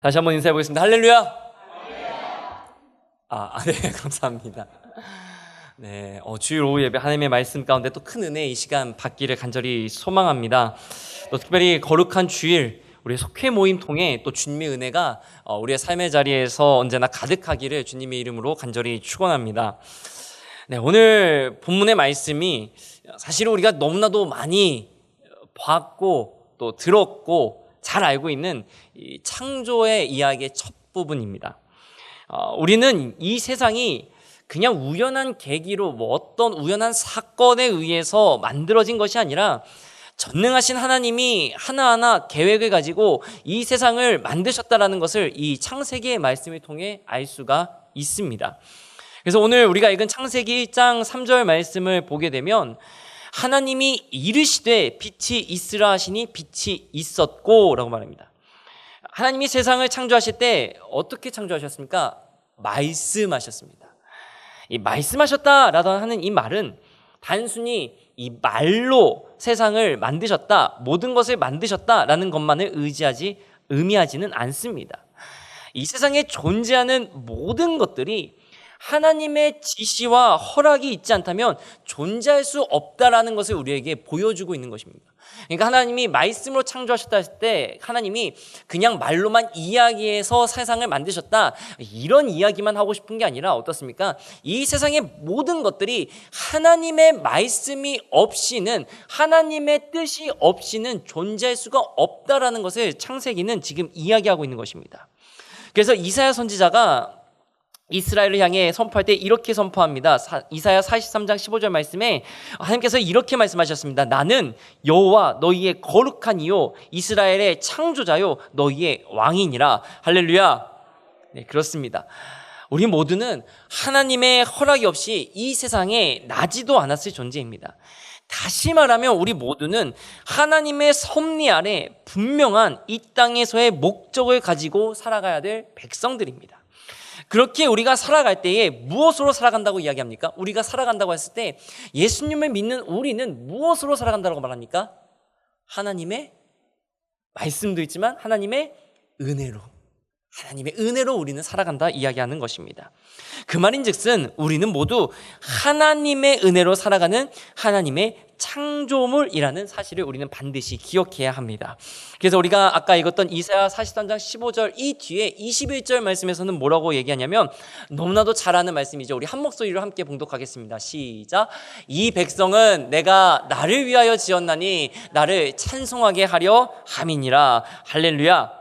다시 한번 인사해 보겠습니다. 할렐루야. 아, 네, 감사합니다. 네, 어, 주일 오후 예배 하나님의 말씀 가운데 또 큰 은혜 이 시간 받기를 간절히 소망합니다. 또 특별히 거룩한 주일 우리 속회 모임 통해 또 주님의 은혜가 어, 우리의 삶의 자리에서 언제나 가득하기를 주님의 이름으로 간절히 축원합니다. 네, 오늘 본문의 말씀이 사실 우리가 너무나도 많이 봤고 또 들었고 잘 알고 있는 이 창조의 이야기의 첫 부분입니다. 어, 우리는 이 세상이 그냥 우연한 계기로 뭐 어떤 우연한 사건에 의해서 만들어진 것이 아니라 전능하신 하나님이 하나하나 계획을 가지고 이 세상을 만드셨다라는 것을 이 창세기의 말씀을 통해 알 수가 있습니다. 그래서 오늘 우리가 읽은 창세기 1장 3절 말씀을 보게 되면 하나님이 이르시되 빛이 있으라 하시니 빛이 있었고라고 말합니다. 하나님이 세상을 창조하실 때 어떻게 창조하셨습니까? 말씀하셨습니다. 이 말씀하셨다라고 하는 이 말은 단순히 이 말로 세상을 만드셨다, 모든 것을 만드셨다라는 것만을 의지하지 의미하지는 않습니다. 이 세상에 존재하는 모든 것들이 하나님의 지시와 허락이 있지 않다면 존재할 수 없다라는 것을 우리에게 보여주고 있는 것입니다. 그러니까 하나님이 말씀으로 창조하셨다 했을 때 하나님이 그냥 말로만 이야기해서 세상을 만드셨다 이런 이야기만 하고 싶은 게 아니라 어떻습니까? 이 세상의 모든 것들이 하나님의 말씀이 없이는 하나님의 뜻이 없이는 존재할 수가 없다라는 것을 창세기는 지금 이야기하고 있는 것입니다. 그래서 이사야 선지자가 이스라엘을 향해 선포할 때 이렇게 선포합니다. 사, 이사야 43장 15절 말씀에 하나님께서 이렇게 말씀하셨습니다. 나는 여호와 너희의 거룩한 이요 이스라엘의 창조자요 너희의 왕이니라. 할렐루야. 네, 그렇습니다. 우리 모두는 하나님의 허락이 없이 이 세상에 나지도 않았을 존재입니다. 다시 말하면 우리 모두는 하나님의 섭리 아래 분명한 이 땅에서의 목적을 가지고 살아가야 될 백성들입니다. 그렇게 우리가 살아갈 때에 무엇으로 살아간다고 이야기합니까? 우리가 살아간다고 했을 때 예수님을 믿는 우리는 무엇으로 살아간다고 말합니까? 하나님의 말씀도 있지만 하나님의 은혜로 하나님의 은혜로 우리는 살아간다 이야기하는 것입니다. 그 말인즉슨 우리는 모두 하나님의 은혜로 살아가는 하나님의 창조물이라는 사실을 우리는 반드시 기억해야 합니다. 그래서 우리가 아까 읽었던 이사야 43장 15절 이 뒤에 21절 말씀에서는 뭐라고 얘기하냐면 너무나도 잘 아는 말씀이죠. 우리 한 목소리로 함께 봉독하겠습니다. 시작. 이 백성은 내가 나를 위하여 지었나니 나를 찬송하게 하려 함이니라. 할렐루야.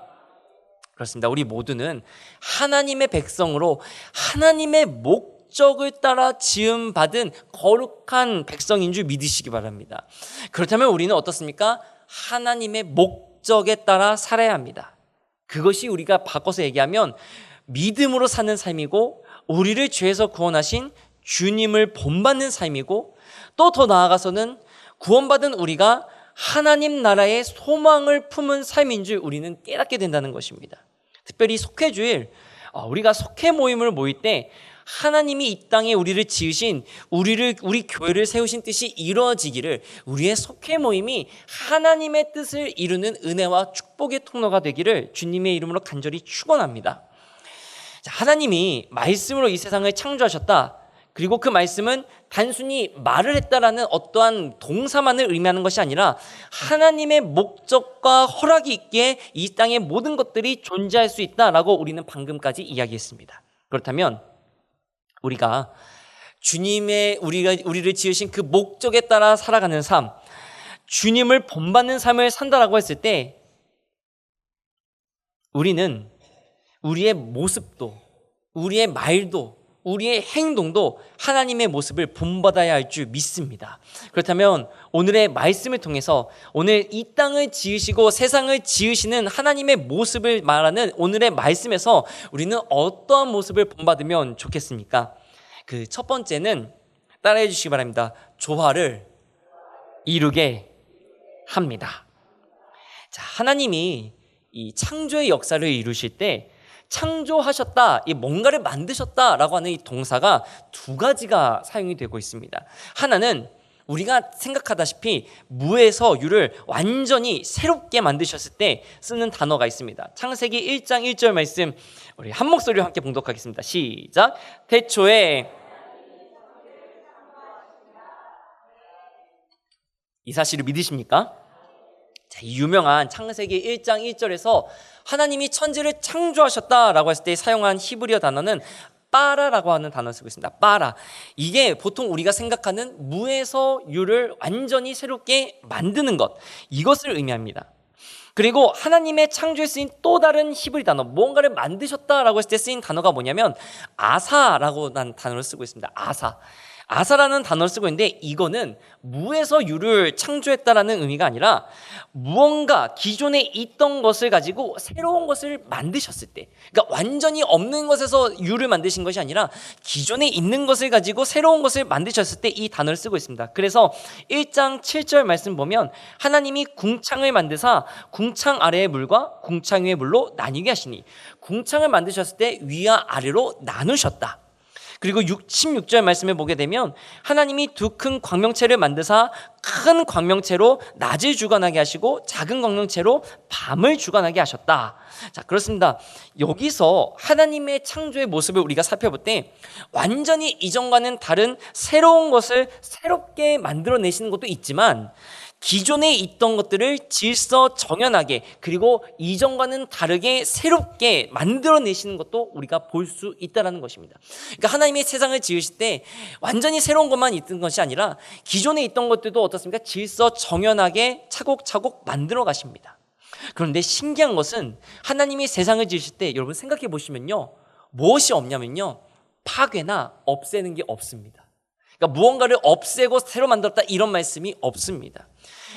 그렇습니다. 우리 모두는 하나님의 백성으로 하나님의 목 적을 따라 지음 받은 거룩한 백성인 줄 믿으시기 바랍니다. 그렇다면 우리는 어떻습니까? 하나님의 목적에 따라 살아야 합니다. 그것이 우리가 바꿔서 얘기하면 믿음으로 사는 삶이고 우리를 죄에서 구원하신 주님을 본받는 삶이고 또 더 나아가서는 구원받은 우리가 하나님 나라의 소망을 품은 삶인 줄 우리는 깨닫게 된다는 것입니다. 특별히 속회 주일 우리가 속회 모임을 모일 때 하나님이 이 땅에 우리를 지으신 우리를 우리 교회를 세우신 뜻이 이루어지기를 우리의 속회 모임이 하나님의 뜻을 이루는 은혜와 축복의 통로가 되기를 주님의 이름으로 간절히 축원합니다. 하나님이 말씀으로 이 세상을 창조하셨다. 그리고 그 말씀은 단순히 말을 했다라는 어떠한 동사만을 의미하는 것이 아니라 하나님의 목적과 허락이 있기에 이 땅의 모든 것들이 존재할 수 있다라고 우리는 방금까지 이야기했습니다. 그렇다면 우리가 주님의 우리가 우리를 지으신 그 목적에 따라 살아가는 삶, 주님을 본받는 삶을 산다라고 했을 때 우리는 우리의 모습도 우리의 말도 우리의 행동도 하나님의 모습을 본받아야 할 줄 믿습니다. 그렇다면 오늘의 말씀을 통해서 오늘 이 땅을 지으시고 세상을 지으시는 하나님의 모습을 말하는 오늘의 말씀에서 우리는 어떠한 모습을 본받으면 좋겠습니까? 그 첫 번째는 따라해 주시기 바랍니다. 조화를 이루게 합니다. 자, 하나님이 이 창조의 역사를 이루실 때 창조하셨다, 이 뭔가를 만드셨다라고 하는 이 동사가 두 가지가 사용이 되고 있습니다. 하나는 우리가 생각하다시피 무에서 유를 완전히 새롭게 만드셨을 때 쓰는 단어가 있습니다. 창세기 1장 1절 말씀 우리 한 목소리로 함께 봉독하겠습니다. 시작. 태초에 이 사실을 믿으십니까? 자, 이 유명한 창세기 1장 1절에서 하나님이 천지를 창조하셨다라고 했을 때 사용한 히브리어 단어는 빠라라고 하는 단어를 쓰고 있습니다. 빠라. 이게 보통 우리가 생각하는 무에서 유를 완전히 새롭게 만드는 것. 이것을 의미합니다. 그리고 하나님의 창조에 쓰인 또 다른 히브리 단어, 무언가를 만드셨다라고 했을 때 쓰인 단어가 뭐냐면 아사라고 난 단어를 쓰고 있습니다. 아사. 아사라는 단어를 쓰고 있는데 이거는 무에서 유를 창조했다라는 의미가 아니라 무언가 기존에 있던 것을 가지고 새로운 것을 만드셨을 때 그러니까 완전히 없는 것에서 유를 만드신 것이 아니라 기존에 있는 것을 가지고 새로운 것을 만드셨을 때 이 단어를 쓰고 있습니다. 그래서 1장 7절 말씀 보면 하나님이 궁창을 만드사 궁창 아래의 물과 궁창 위의 물로 나뉘게 하시니 궁창을 만드셨을 때 위와 아래로 나누셨다. 그리고 6, 16절 말씀을 보게 되면 하나님이 두 큰 광명체를 만드사 큰 광명체로 낮을 주관하게 하시고 작은 광명체로 밤을 주관하게 하셨다. 자, 그렇습니다. 여기서 하나님의 창조의 모습을 우리가 살펴볼 때 완전히 이전과는 다른 새로운 것을 새롭게 만들어내시는 것도 있지만 기존에 있던 것들을 질서 정연하게 그리고 이전과는 다르게 새롭게 만들어내시는 것도 우리가 볼 수 있다는 것입니다. 그러니까 하나님의 세상을 지으실 때 완전히 새로운 것만 있던 것이 아니라 기존에 있던 것들도 어떻습니까? 질서 정연하게 차곡차곡 만들어 가십니다. 그런데 신기한 것은 하나님이 세상을 지으실 때 여러분 생각해 보시면요. 무엇이 없냐면요. 파괴나 없애는 게 없습니다. 그러니까 무언가를 없애고 새로 만들었다 이런 말씀이 없습니다.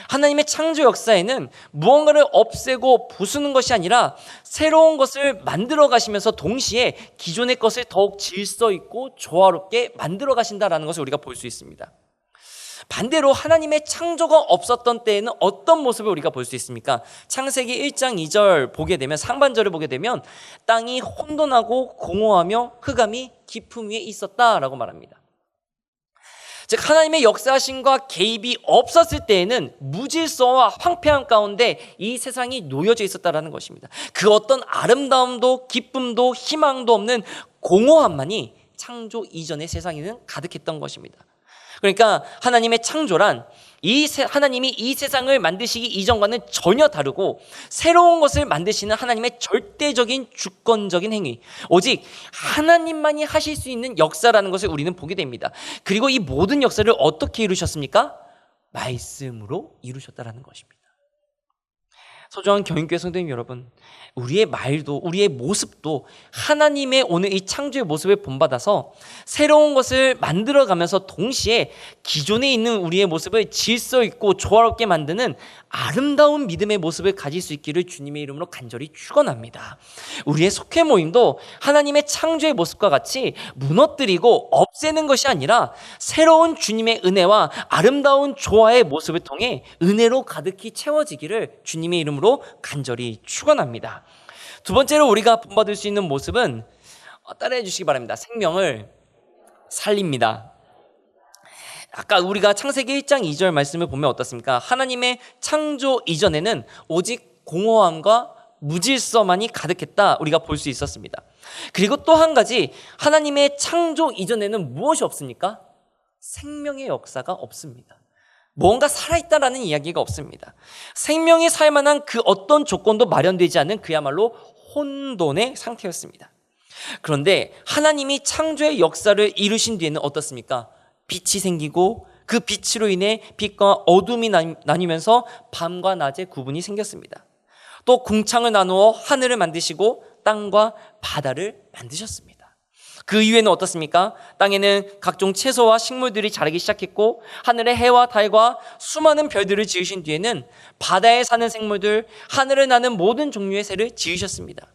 하나님의 창조 역사에는 무언가를 없애고 부수는 것이 아니라 새로운 것을 만들어 가시면서 동시에 기존의 것을 더욱 질서 있고 조화롭게 만들어 가신다라는 것을 우리가 볼 수 있습니다. 반대로 하나님의 창조가 없었던 때에는 어떤 모습을 우리가 볼 수 있습니까? 창세기 1장 2절 보게 되면 상반절을 보게 되면 땅이 혼돈하고 공허하며 흑암이 깊음 위에 있었다라고 말합니다. 즉 하나님의 역사하심과 개입이 없었을 때에는 무질서와 황폐함 가운데 이 세상이 놓여져 있었다라는 것입니다. 그 어떤 아름다움도 기쁨도 희망도 없는 공허함만이 창조 이전의 세상에는 가득했던 것입니다. 그러니까 하나님의 창조란 이 세, 하나님이 이 세상을 만드시기 이전과는 전혀 다르고 새로운 것을 만드시는 하나님의 절대적인 주권적인 행위. 오직 하나님만이 하실 수 있는 역사라는 것을 우리는 보게 됩니다. 그리고 이 모든 역사를 어떻게 이루셨습니까? 말씀으로 이루셨다라는 것입니다. 소중한 경인교회 성도님 여러분, 우리의 말도 우리의 모습도 하나님의 오늘 이 창조의 모습을 본받아서 새로운 것을 만들어가면서 동시에 기존에 있는 우리의 모습을 질서 있고 조화롭게 만드는 아름다운 믿음의 모습을 가질 수 있기를 주님의 이름으로 간절히 축원합니다. 우리의 속회 모임도 하나님의 창조의 모습과 같이 무너뜨리고 없애는 것이 아니라 새로운 주님의 은혜와 아름다운 조화의 모습을 통해 은혜로 가득히 채워지기를 주님의 이름으로 간절히 축원합니다. 두 번째로 우리가 본받을 수 있는 모습은 어, 따라해 주시기 바랍니다. 생명을 살립니다. 아까 우리가 창세기 1장 2절 말씀을 보면 어떻습니까? 하나님의 창조 이전에는 오직 공허함과 무질서만이 가득했다 우리가 볼 수 있었습니다. 그리고 또 한 가지 하나님의 창조 이전에는 무엇이 없습니까? 생명의 역사가 없습니다. 뭔가 살아있다라는 이야기가 없습니다. 생명이 살 만한 그 어떤 조건도 마련되지 않는 그야말로 혼돈의 상태였습니다. 그런데 하나님이 창조의 역사를 이루신 뒤에는 어떻습니까? 빛이 생기고 그 빛으로 인해 빛과 어둠이 나뉘면서 밤과 낮의 구분이 생겼습니다. 또 궁창을 나누어 하늘을 만드시고 땅과 바다를 만드셨습니다. 그 이후에는 어떻습니까? 땅에는 각종 채소와 식물들이 자라기 시작했고 하늘의 해와 달과 수많은 별들을 지으신 뒤에는 바다에 사는 생물들, 하늘을 나는 모든 종류의 새를 지으셨습니다.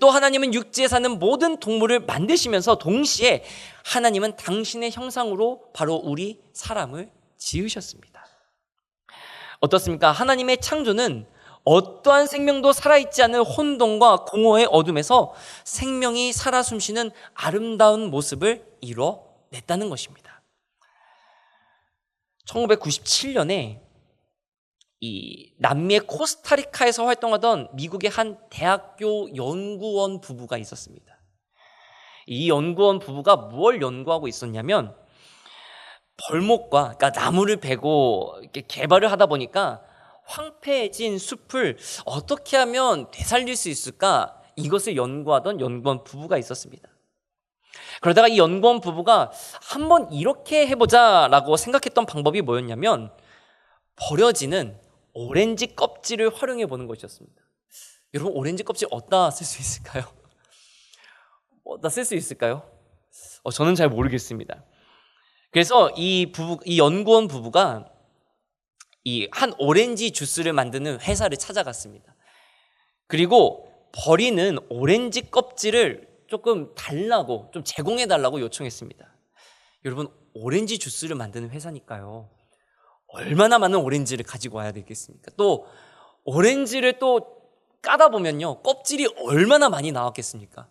또 하나님은 육지에 사는 모든 동물을 만드시면서 동시에 하나님은 당신의 형상으로 바로 우리 사람을 지으셨습니다. 어떻습니까? 하나님의 창조는 어떠한 생명도 살아있지 않은 혼돈과 공허의 어둠에서 생명이 살아 숨쉬는 아름다운 모습을 이뤄냈다는 것입니다. 1997년에 이 남미의 코스타리카에서 활동하던 미국의 한 대학교 연구원 부부가 있었습니다. 이 연구원 부부가 뭘 연구하고 있었냐면 벌목과 그러니까 나무를 베고 개발을 하다 보니까 황폐해진 숲을 어떻게 하면 되살릴 수 있을까 이것을 연구하던 연구원 부부가 있었습니다. 그러다가 이 연구원 부부가 한번 이렇게 해보자 라고 생각했던 방법이 뭐였냐면 버려지는 오렌지 껍질을 활용해 보는 것이었습니다. 여러분 오렌지 껍질 어디다 쓸 수 있을까요? 어디다 쓸 수 있을까요? 어, 저는 잘 모르겠습니다. 그래서 이 부부, 이 연구원 부부가 이 한 오렌지 주스를 만드는 회사를 찾아갔습니다. 그리고 버리는 오렌지 껍질을 조금 달라고 좀 제공해 달라고 요청했습니다. 여러분 오렌지 주스를 만드는 회사니까요. 얼마나 많은 오렌지를 가지고 와야 되겠습니까? 또 오렌지를 또 까다 보면요 껍질이 얼마나 많이 나왔겠습니까?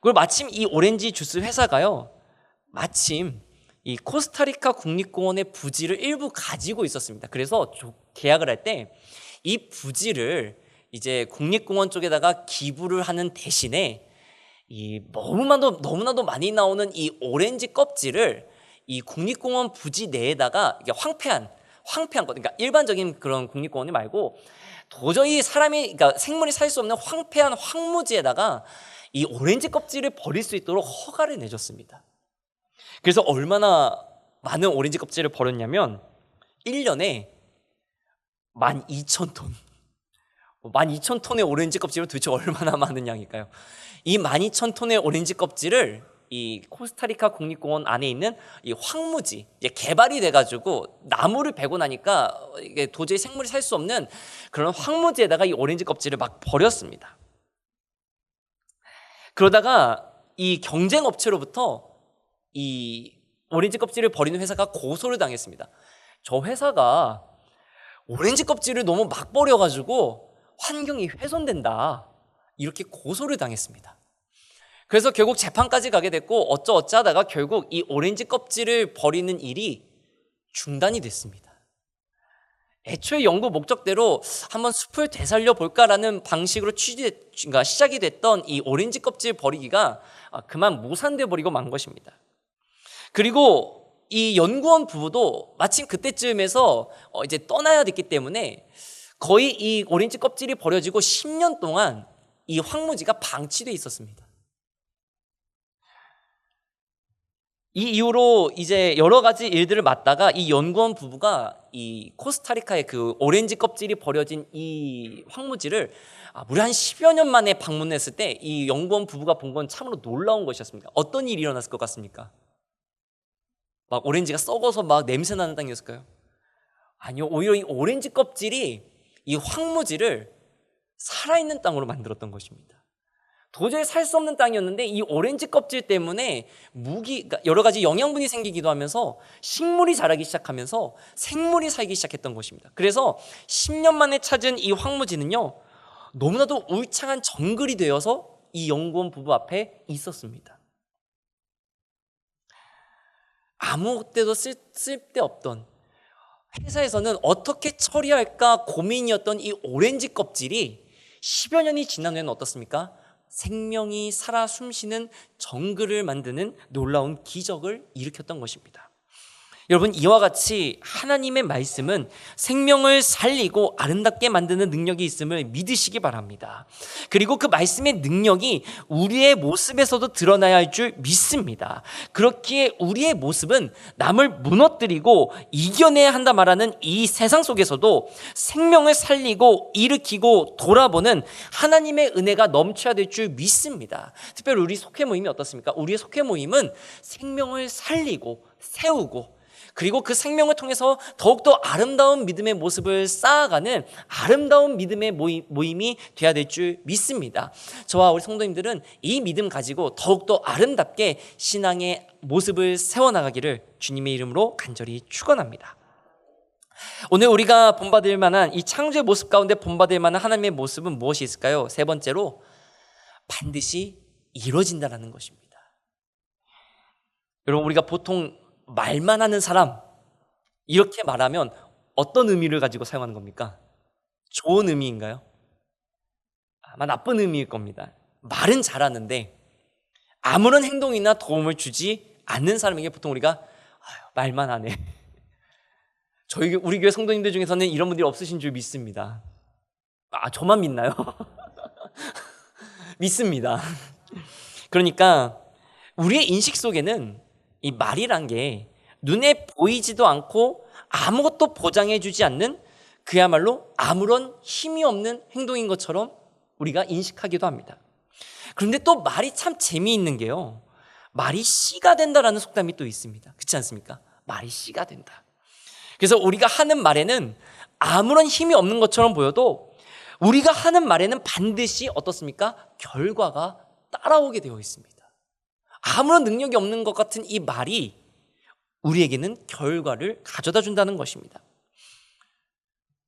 그리고 마침 이 오렌지 주스 회사가요 마침 이 코스타리카 국립공원의 부지를 일부 가지고 있었습니다. 그래서 계약을 할 때 이 부지를 이제 국립공원 쪽에다가 기부를 하는 대신에 이 너무나도 너무나도 많이 나오는 이 오렌지 껍질을 이 국립공원 부지 내에다가 이게 황폐한 황폐한 것 그러니까 일반적인 그런 국립공원이 말고 도저히 사람이 그러니까 생물이 살 수 없는 황폐한 황무지에다가 이 오렌지 껍질을 버릴 수 있도록 허가를 내줬습니다. 그래서 얼마나 많은 오렌지 껍질을 버렸냐면 1년에 12,000톤. 12,000톤의 오렌지 껍질은 도대체 얼마나 많은 양일까요? 이 12,000톤의 오렌지 껍질을 이 코스타리카 국립공원 안에 있는 이 황무지 이제 개발이 돼가지고 나무를 베고 나니까 이게 도저히 생물이 살 수 없는 그런 황무지에다가 이 오렌지 껍질을 막 버렸습니다. 그러다가 이 경쟁 업체로부터 이 오렌지 껍질을 버리는 회사가 고소를 당했습니다. 저 회사가 오렌지 껍질을 너무 막 버려가지고 환경이 훼손된다. 이렇게 고소를 당했습니다. 그래서 결국 재판까지 가게 됐고 어쩌어쩌 하다가 결국 이 오렌지 껍질을 버리는 일이 중단이 됐습니다. 애초에 연구 목적대로 한번 숲을 되살려 볼까라는 방식으로 취지, 그러니까 시작이 됐던 이 오렌지 껍질 버리기가 그만 무산돼 버리고 만 것입니다. 그리고 이 연구원 부부도 마침 그때쯤에서 어, 이제 떠나야 됐기 때문에 거의 이 오렌지 껍질이 버려지고 10년 동안 이 황무지가 방치돼 있었습니다. 이 이후로 이제 여러 가지 일들을 맡다가 이 연구원 부부가 이 코스타리카의 그 오렌지 껍질이 버려진 이 황무지를 아, 무려 한 10여 년 만에 방문했을 때 이 연구원 부부가 본 건 참으로 놀라운 것이었습니다. 어떤 일이 일어났을 것 같습니까? 막 오렌지가 썩어서 막 냄새 나는 땅이었을까요? 아니요. 오히려 이 오렌지 껍질이 이 황무지를 살아있는 땅으로 만들었던 것입니다. 도저히 살 수 없는 땅이었는데 이 오렌지 껍질 때문에 무기 그러니까 여러 가지 영양분이 생기기도 하면서 식물이 자라기 시작하면서 생물이 살기 시작했던 것입니다. 그래서 10년 만에 찾은 이 황무지는요. 너무나도 울창한 정글이 되어서 이 연구원 부부 앞에 있었습니다. 아무 때도 쓸, 쓸데 없던 회사에서는 어떻게 처리할까 고민이었던 이 오렌지 껍질이 10여 년이 지난 후에는 어떻습니까? 생명이 살아 숨쉬는 정글을 만드는 놀라운 기적을 일으켰던 것입니다. 여러분 이와 같이 하나님의 말씀은 생명을 살리고 아름답게 만드는 능력이 있음을 믿으시기 바랍니다. 그리고 그 말씀의 능력이 우리의 모습에서도 드러나야 할 줄 믿습니다. 그렇기에 우리의 모습은 남을 무너뜨리고 이겨내야 한다 말하는 이 세상 속에서도 생명을 살리고 일으키고 돌아보는 하나님의 은혜가 넘쳐야 될 줄 믿습니다. 특별히 우리 속회 모임이 어떻습니까? 우리의 속회 모임은 생명을 살리고 세우고 그리고 그 생명을 통해서 더욱더 아름다운 믿음의 모습을 쌓아가는 아름다운 믿음의 모임, 이 되어야 될 줄 믿습니다. 저와 우리 성도님들은 이 믿음 가지고 더욱더 아름답게 신앙의 모습을 세워나가기를 주님의 이름으로 간절히 축원합니다. 오늘 우리가 본받을 만한 이 창조의 모습 가운데 본받을 만한 하나님의 모습은 무엇이 있을까요? 세 번째로 반드시 이루어진다라는 것입니다. 여러분 우리가 보통 말만 하는 사람, 이렇게 말하면 어떤 의미를 가지고 사용하는 겁니까? 좋은 의미인가요? 아마 나쁜 의미일 겁니다. 말은 잘하는데 아무런 행동이나 도움을 주지 않는 사람에게 보통 우리가 말만 하네. 저희 교- 우리 교회 성도님들 중에서는 이런 분들이 없으신 줄 믿습니다. 아 저만 믿나요? 믿습니다. 그러니까 우리의 인식 속에는 이 말이란 게 눈에 보이지도 않고 아무것도 보장해 주지 않는 그야말로 아무런 힘이 없는 행동인 것처럼 우리가 인식하기도 합니다. 그런데 또 말이 참 재미있는 게요. 말이 씨가 된다라는 속담이 또 있습니다. 그렇지 않습니까? 말이 씨가 된다. 그래서 우리가 하는 말에는 아무런 힘이 없는 것처럼 보여도 우리가 하는 말에는 반드시 어떻습니까? 결과가 따라오게 되어 있습니다. 아무런 능력이 없는 것 같은 이 말이 우리에게는 결과를 가져다 준다는 것입니다.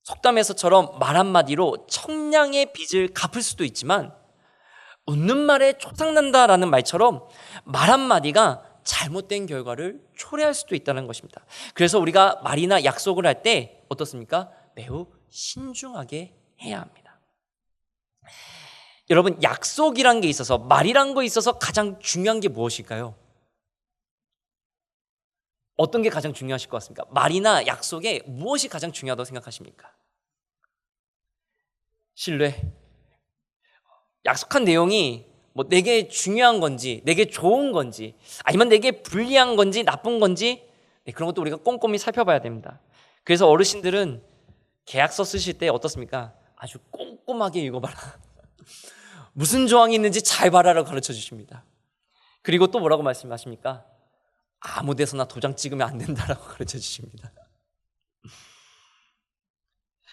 속담에서처럼 말 한마디로 청량의 빚을 갚을 수도 있지만 웃는 말에 초상난다라는 말처럼 말 한마디가 잘못된 결과를 초래할 수도 있다는 것입니다. 그래서 우리가 말이나 약속을 할 때 어떻습니까? 매우 신중하게 해야 합니다. 여러분, 약속이란 게 있어서 말이란 거 있어서 가장 중요한 게 무엇일까요? 어떤 게 가장 중요하실 것 같습니까? 말이나 약속에 무엇이 가장 중요하다고 생각하십니까? 신뢰. 약속한 내용이 뭐 내게 중요한 건지, 내게 좋은 건지, 아니면 내게 불리한 건지, 나쁜 건지, 네, 그런 것도 우리가 꼼꼼히 살펴봐야 됩니다. 그래서 어르신들은 계약서 쓰실 때 어떻습니까? 아주 꼼꼼하게 읽어봐라. 무슨 조항이 있는지 잘 봐라라고 가르쳐 주십니다. 그리고 또 뭐라고 말씀하십니까? 아무 데서나 도장 찍으면 안 된다라고 가르쳐 주십니다.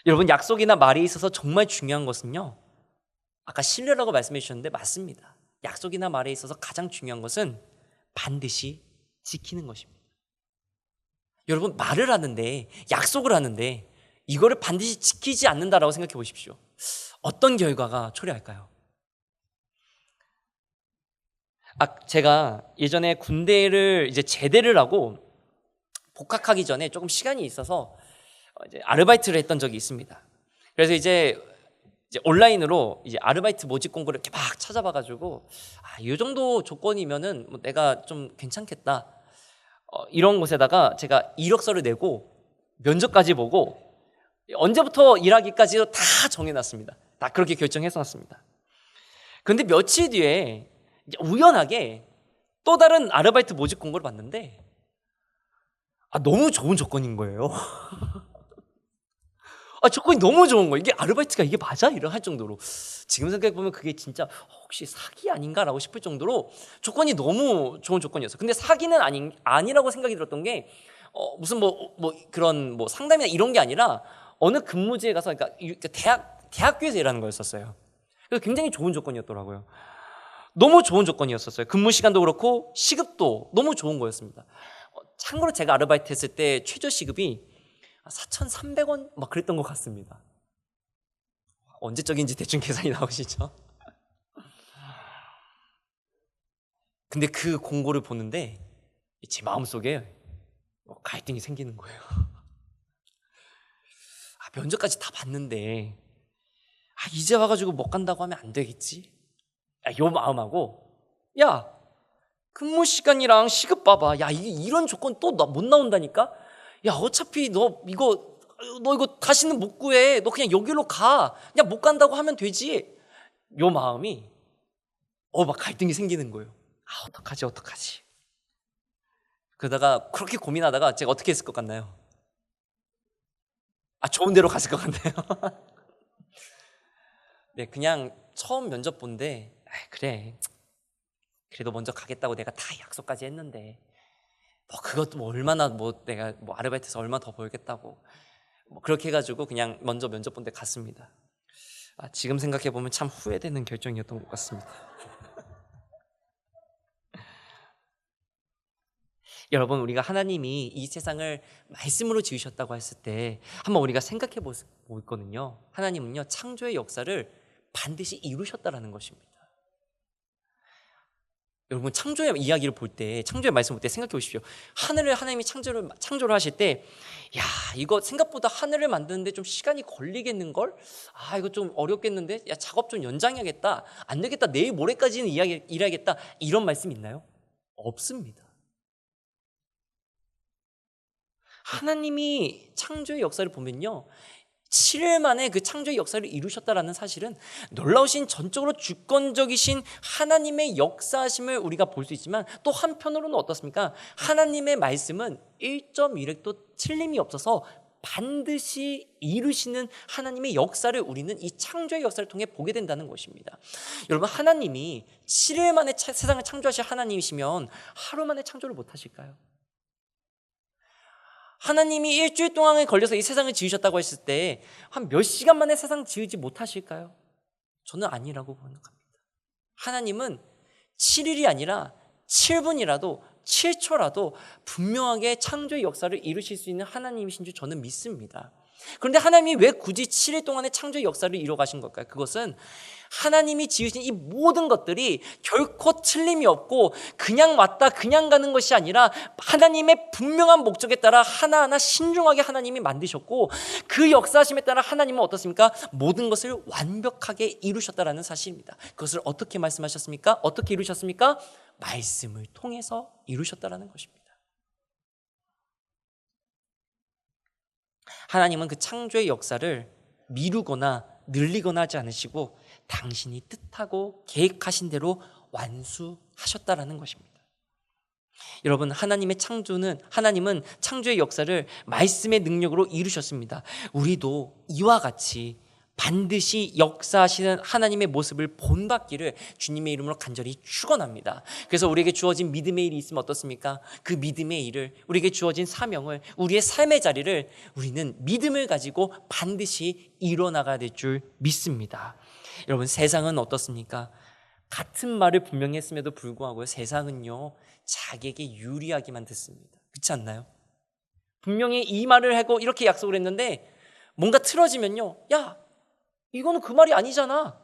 여러분 약속이나 말이 있어서 정말 중요한 것은요. 아까 신뢰라고 말씀해 주셨는데 맞습니다. 약속이나 말에 있어서 가장 중요한 것은 반드시 지키는 것입니다. 여러분 말을 하는데 약속을 하는데 이거를 반드시 지키지 않는다라고 생각해 보십시오. 어떤 결과가 초래할까요? 아, 제가 예전에 군대를 이제 제대를 하고 복학하기 전에 조금 시간이 있어서 어, 이제 아르바이트를 했던 적이 있습니다. 그래서 이제, 이제 온라인으로 이제 아르바이트 모집 공고를 이렇게 막 찾아봐가지고 아, 이 정도 조건이면은 뭐 내가 좀 괜찮겠다. 어, 이런 곳에다가 제가 이력서를 내고 면접까지 보고 언제부터 일하기까지도 다 정해놨습니다. 다 그렇게 결정해서 놨습니다. 그런데 며칠 뒤에 우연하게 또 다른 아르바이트 모집 공고를 봤는데 아, 너무 좋은 조건인 거예요. 아, 조건이 너무 좋은 거예요. 이게 아르바이트가 이게 맞아? 이런 할 정도로. 지금 생각해 보면 그게 진짜 혹시 사기 아닌가라고 싶을 정도로 조건이 너무 좋은 조건이었어요. 근데 사기는 아니, 아니라고 생각이 들었던 게 어, 무슨 뭐, 뭐 그런 뭐 상담이나 이런 게 아니라 어느 근무지에 가서 그러니까 대학, 대학교에서 일하는 거였었어요. 그래서 굉장히 좋은 조건이었더라고요. 너무 좋은 조건이었었어요. 근무 시간도 그렇고 시급도 너무 좋은 거였습니다. 어, 참고로 제가 아르바이트 했을 때 최저 시급이 4,300원 막 그랬던 것 같습니다. 언제적인지 대충 계산이 나오시죠? 근데 그 공고를 보는데 제 마음속에 뭐 갈등이 생기는 거예요. 아, 면접까지 다 봤는데 아, 이제 와가지고 못 간다고 하면 안 되겠지? 야, 요 마음하고 야 근무 시간이랑 시급 봐봐. 야 이게 이런 조건 또 못 나온다니까. 야 어차피 너 이거 너 이거 다시는 못 구해. 너 그냥 여기로 가. 그냥 못 간다고 하면 되지. 요 마음이 어 막 갈등이 생기는 거예요. 아 어떡하지 어떡하지. 그러다가 그렇게 고민하다가 제가 어떻게 했을 것 같나요? 아 좋은 데로 갔을 것 같나요? 네 그냥 처음 면접 본데 아, 그래 그래도 먼저 가겠다고 내가 다 약속까지 했는데 뭐 그것도 뭐 얼마나 뭐 내가 뭐 아르바이트에서 얼마 더 벌겠다고 뭐 그렇게 해가지고 그냥 먼저 면접 본 데 갔습니다. 아, 지금 생각해 보면 참 후회되는 결정이었던 것 같습니다. 여러분 우리가 하나님이 이 세상을 말씀으로 지으셨다고 했을 때 한번 우리가 생각해 보고 있거든요. 하나님은요 창조의 역사를 반드시 이루셨다라는 것입니다. 여러분 창조의 이야기를 볼 때 창조의 말씀 볼 때 생각해 보십시오. 하늘을 하나님이 창조를 창조를 하실 때, 야 이거 생각보다 하늘을 만드는데 좀 시간이 걸리겠는 걸? 아 이거 좀 어렵겠는데? 야 작업 좀 연장해야겠다. 안 되겠다. 내일 모레까지는 이야기, 일해야겠다. 이런 말씀 있나요? 없습니다. 하나님이 창조의 역사를 보면요. 7일 만에 그 창조의 역사를 이루셨다라는 사실은 놀라우신 전적으로 주권적이신 하나님의 역사심을 우리가 볼 수 있지만 또 한편으로는 어떻습니까? 하나님의 말씀은 1.1획도 틀림이 없어서 반드시 이루시는 하나님의 역사를 우리는 이 창조의 역사를 통해 보게 된다는 것입니다. 여러분 하나님이 7일 만에 차- 세상을 창조하실 하나님이시면 하루 만에 창조를 못 하실까요? 하나님이 일주일 동안에 걸려서 이 세상을 지으셨다고 했을 때 한 몇 시간 만에 세상 지으지 못하실까요? 저는 아니라고 생각합니다. 하나님은 7일이 아니라 7분이라도 7초라도 분명하게 창조의 역사를 이루실 수 있는 하나님이신 줄 저는 믿습니다. 그런데 하나님이 왜 굳이 7일 동안의 창조의 역사를 이뤄 가신 걸까요? 그것은 하나님이 지으신 이 모든 것들이 결코 틀림이 없고 그냥 왔다 그냥 가는 것이 아니라 하나님의 분명한 목적에 따라 하나하나 신중하게 하나님이 만드셨고 그 역사심에 따라 하나님은 어떻습니까? 모든 것을 완벽하게 이루셨다라는 사실입니다. 그것을 어떻게 말씀하셨습니까? 어떻게 이루셨습니까? 말씀을 통해서 이루셨다라는 것입니다. 하나님은 그 창조의 역사를 미루거나 늘리거나 하지 않으시고 당신이 뜻하고 계획하신 대로 완수하셨다라는 것입니다. 여러분 하나님의 창조는 하나님은 창조의 역사를 말씀의 능력으로 이루셨습니다. 우리도 이와 같이 반드시 역사하시는 하나님의 모습을 본받기를 주님의 이름으로 간절히 축원합니다. 그래서 우리에게 주어진 믿음의 일이 있으면 어떻습니까? 그 믿음의 일을 우리에게 주어진 사명을 우리의 삶의 자리를 우리는 믿음을 가지고 반드시 이뤄나가야 될 줄 믿습니다. 여러분 세상은 어떻습니까? 같은 말을 분명히 했음에도 불구하고 세상은요 자기에게 유리하기만 듣습니다. 그렇지 않나요? 분명히 이 말을 하고 이렇게 약속을 했는데 뭔가 틀어지면요 야 이거는 그 말이 아니잖아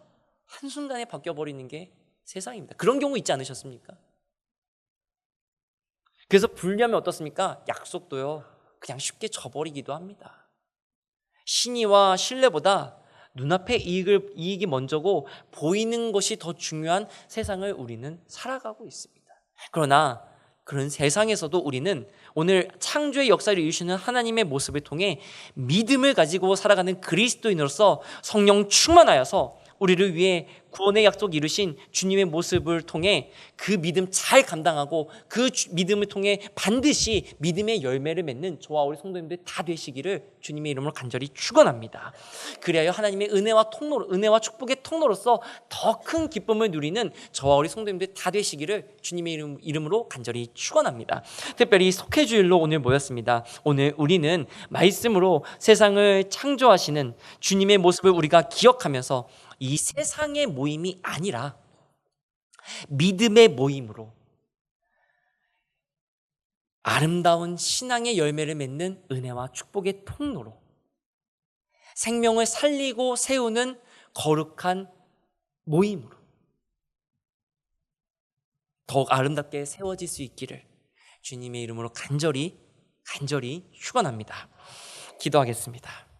한순간에 바뀌어버리는 게 세상입니다. 그런 경우 있지 않으셨습니까? 그래서 불리하면 어떻습니까? 약속도요 그냥 쉽게 저버리기도 합니다. 신의와 신뢰보다 눈앞의 이익을, 이익이 먼저고 보이는 것이 더 중요한 세상을 우리는 살아가고 있습니다. 그러나 그런 세상에서도 우리는 오늘 창조의 역사를 이루시는 하나님의 모습을 통해 믿음을 가지고 살아가는 그리스도인으로서 성령 충만하여서 우리를 위해 구원의 약속 이루신 주님의 모습을 통해 그 믿음 잘 감당하고 그 주- 믿음을 통해 반드시 믿음의 열매를 맺는 저와 우리 성도님들 다 되시기를 주님의 이름으로 간절히 축원합니다. 그리하여 하나님의 은혜와 통로 은혜와 축복의 통로로서 더 큰 기쁨을 누리는 저와 우리 성도님들 다 되시기를 주님의 이름, 이름으로 간절히 축원합니다. 특별히 속회주일로 오늘 모였습니다. 오늘 우리는 말씀으로 세상을 창조하시는 주님의 모습을 우리가 기억하면서 이 세상의 모임이 아니라 믿음의 모임으로 아름다운 신앙의 열매를 맺는 은혜와 축복의 통로로 생명을 살리고 세우는 거룩한 모임으로 더욱 아름답게 세워질 수 있기를 주님의 이름으로 간절히 간절히 축원합니다. 기도하겠습니다.